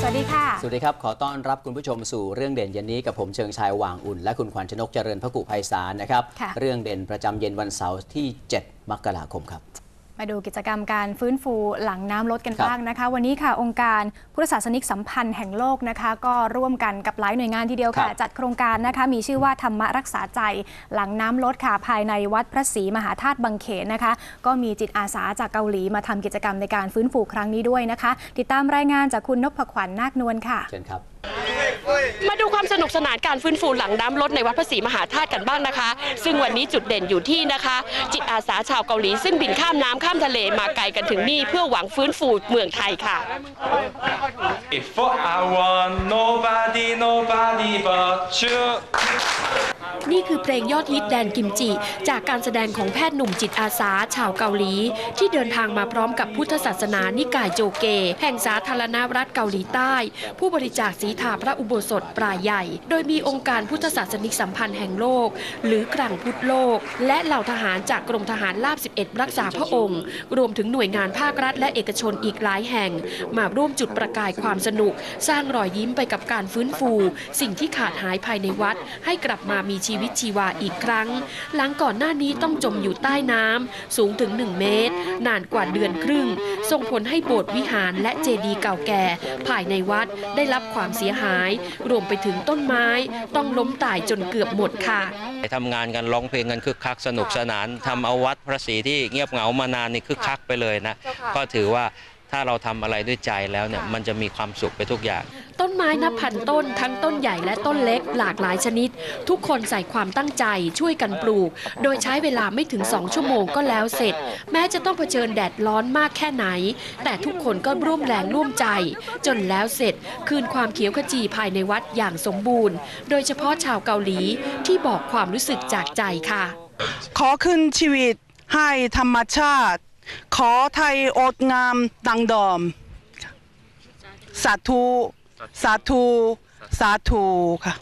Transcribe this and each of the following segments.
สวัสดีค่ะ สวัสดีครับ ขอต้อนรับคุณผู้ชมสู่เรื่องเด่นเย็นนี้กับผมเชิงชายว่างอุ่น และคุณขวัญชนกเจริญพระกุไพศาลนะครับ ค่ะ เรื่องเด่นประจำเย็นวันเสาร์ที่ 7 มกราคมครับ มาดูกิจกรรมการฟื้นฟูหลังน้ำลดกันครับบ้างนะคะ วันนี้ค่ะองค์การพุทธศาสนิกสัมพันธ์แห่งโลกนะคะ ก็ร่วมกันกับหลายหน่วยงานทีเดียวค่ะครับจัดโครงการนะคะ มีชื่อว่าธรรมรักษาใจหลังน้ำลดค่ะภายในวัดพระศรีมหาธาตุบางเขนนะคะ ก็มีจิตอาสาจากเกาหลีมาทำกิจกรรมในการฟื้นฟูครั้งนี้ด้วยนะคะ ติดตามรายงานจากคุณนพขวัญนาคนวลค่ะเชิญครับ มาดูความสนุกสนานการฟื้นฟูหลังน้ำลดในวัดพระศรีมหาธาตุกันบ้างนะคะ ซึ่งวันนี้จุดเด่นอยู่ที่นะคะ จิตอาสาชาวเกาหลีซึ่งบินข้ามน้ำข้ามทะเลมาไกลกันถึงนี่เพื่อหวังฟื้นฟูเมืองไทยค่ะ For I want nobody, nobody but you. นี่คือเพลงยอดฮิตแดนกิมจิ จากการแสดงของแพทย์หนุ่มจิตอาสาชาวเกาหลี ที่เดินทางมาพร้อมกับพุทธศาสนานิกายโจเก แห่งสาธารณรัฐเกาหลีใต้ ผู้บริจาคสีถาพระอุโบสถปลายใหญ่ โดยมีองค์การพุทธศาสนิกสัมพันธ์แห่งโลก หรือกลั่งพุทธโลก และเหล่าทหารจากกรมทหารราบ 11 รักษาพระองค์ รวมถึงหน่วยงานภาครัฐ และเอกชนอีกหลายแห่ง มาร่วมจุดประกายความสนุก สร้างรอยยิ้มไปกับการฟื้นฟู สิ่งที่ขาดหายภายในวัดให้กลับมามีชีวิตชีวาอีกครั้ง หลังก่อนหน้านี้ต้องจมอยู่ใต้น้ำสูงถึง 1 เมตร นานกว่าเดือนครึ่ง ส่งผลให้โบสถ์วิหารและเจดีย์เก่าแก่ ภายในวัดได้รับความเสียหาย รวมไปถึงต้นไม้ ต้องล้มตายจนเกือบหมดค่ะไปทำงานกันร้องเพลงกันคึกคักสนุกสนานทำเอาวัดพระศรีที่เงียบเหงามานานนี่คึกคักไปเลยนะ ก็ถือว่า ถ้าเราทำอะไรด้วยใจแล้วเนี่ยมันจะมีความสุขไปทุกอย่าง ต้นไม้นับพันต้นทั้งต้นใหญ่และต้นเล็กหลากหลายชนิด ทุกคนใส่ความตั้งใจช่วยกันปลูก โดยใช้เวลาไม่ถึง2ชั่วโมงก็แล้วเสร็จ แม้จะต้องเผชิญแดดร้อนมากแค่ไหน แต่ทุกคนก็ร่วมแรงร่วมใจ จนแล้วเสร็จคืนความเขียวขจีภายในวัดอย่างสมบูรณ์ โดยเฉพาะชาวเกาหลีที่บอกความรู้สึกจากใจค่ะ ขอคืนชีวิตให้ธรรมชาติ ขอไทยอดงามดังเดิมสาธุ สาธุ สาธุค่ะ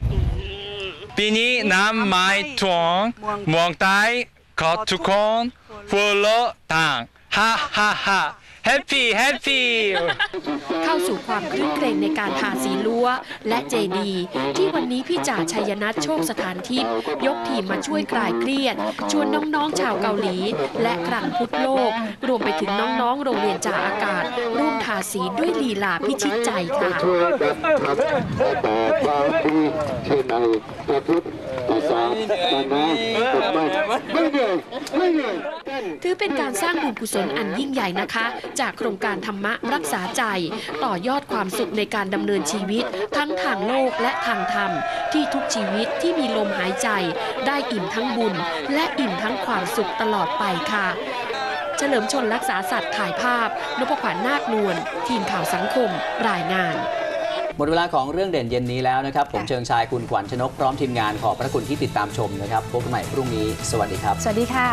ปีนี้น้ำไม่ท่วมเมืองใต้ขอทุกคนหัวเราะต่าง ฮ่าฮ่าฮ่าแฮปปี้แฮปปี้เข้าสู่ความคลื้นเกรงในการทาสีรั้วและเจดี ที่วันนี้พี่จ่าชัยนัทโชคสถานทิพย์ยกทีมมาช่วยคลายเครียด ชวนน้องๆชาวเกาหลี และกลังพุทธโลก รวมไปถึงน้องๆ โรงเรียนจ่าอากาศ ร่วมทาสีด้วยลีลาพิชิตใจค่ะ ช่วยกันทำแต่ความดีที่ในประพุทธศาสนาไม่ไม่เหนื่อยไม่เหนื่อยถือเป็นการสร้างบุญกุศลอันยิ่งใหญ่นะคะ จากโครงการธรรมะรักษาใจ ต่อยอดความสุขในการดำเนินชีวิต ทั้งทางโลกและทางธรรม ที่ทุกชีวิตที่มีลมหายใจ ได้อิ่มทั้งบุญ และอิ่มทั้งความสุขตลอดไปค่ะ เฉลิมชนรักษาสัตว์ถ่ายภาพนพขวัญนาคนวลทีมข่าวสังคม รายงาน หมดเวลาของเรื่องเด่นเย็นนี้แล้วนะครับ ผมเชิงชายคุณขวัญชนกพร้อมทีมงานขอบพระคุณที่ติดตามชมนะครับพบกันใหม่พรุ่งนี้ สวัสดีครับ สวัสดีค่ะ